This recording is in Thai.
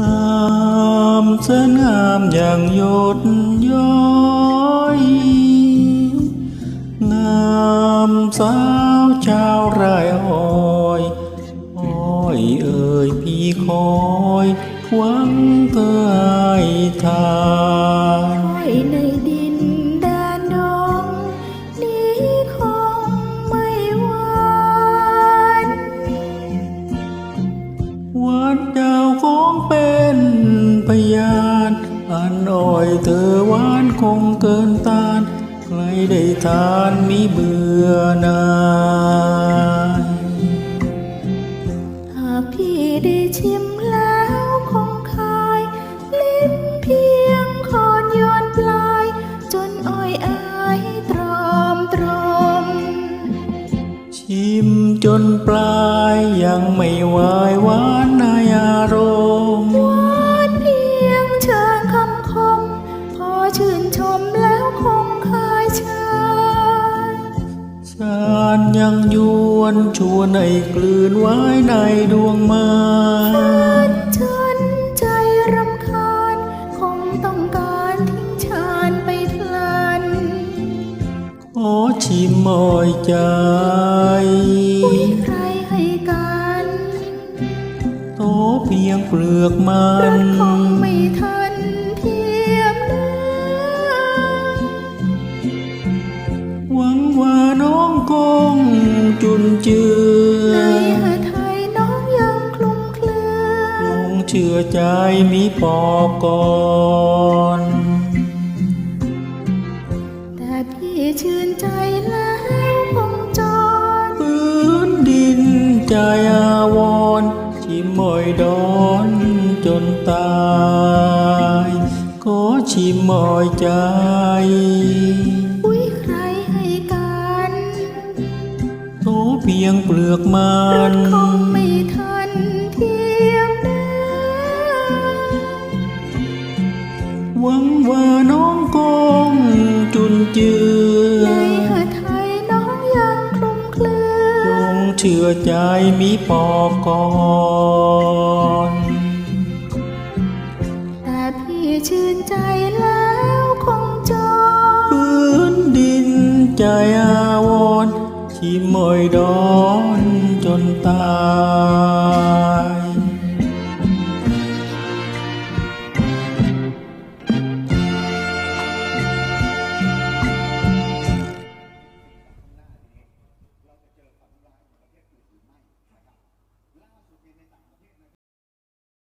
งามเสนงามอย่างหยดย้อยง อ้อยอ้อยเอ่ยพี่คอยหวังเธอให้ทานไว้ในดินแดนดงนี้คงไม่หวานวัดเจ้าของเป็นพยานอันอ้อยเธอหวานคงเกินต้านใครได้ทานมีเบื่อหนายหากพี่ได้ชิมแล้วคงคายลิ้นเพียงคอนโยนปลาย จนอ้อยอายตรอมตรม ชิมจนปลายยังไม่ไหวายหวานาญยังยวนชวนให้กลืนไว้ในดวงไมาจนใจรำคาญคงต้องการทิ้งชานไปพลัน ขอชิมอ้อยใจ อุ้ยใครให้กันโตเพียงเปลือกมัรันกคงไม่ทันเทียมเนื้อหวังว่า น้องคงจุนเจือในหาไทยน้องยังคลุมเคลือลงเชื่อใจมีปอกก่อนแต่พี่ชื่นใจแล้วคงจรพื้นดินใจอาวรณ์ชิมมอยดอนจนตาย ขอชิมมอยใจ โตเพียงเปลือกมัรันกคงไม่ทันเทียมเนื้อหวังว่าน้องคงจุนเจือในหาไทยน้องยังคลุมเคลืจองเชื่อใจมีปอกก่อาวรณ์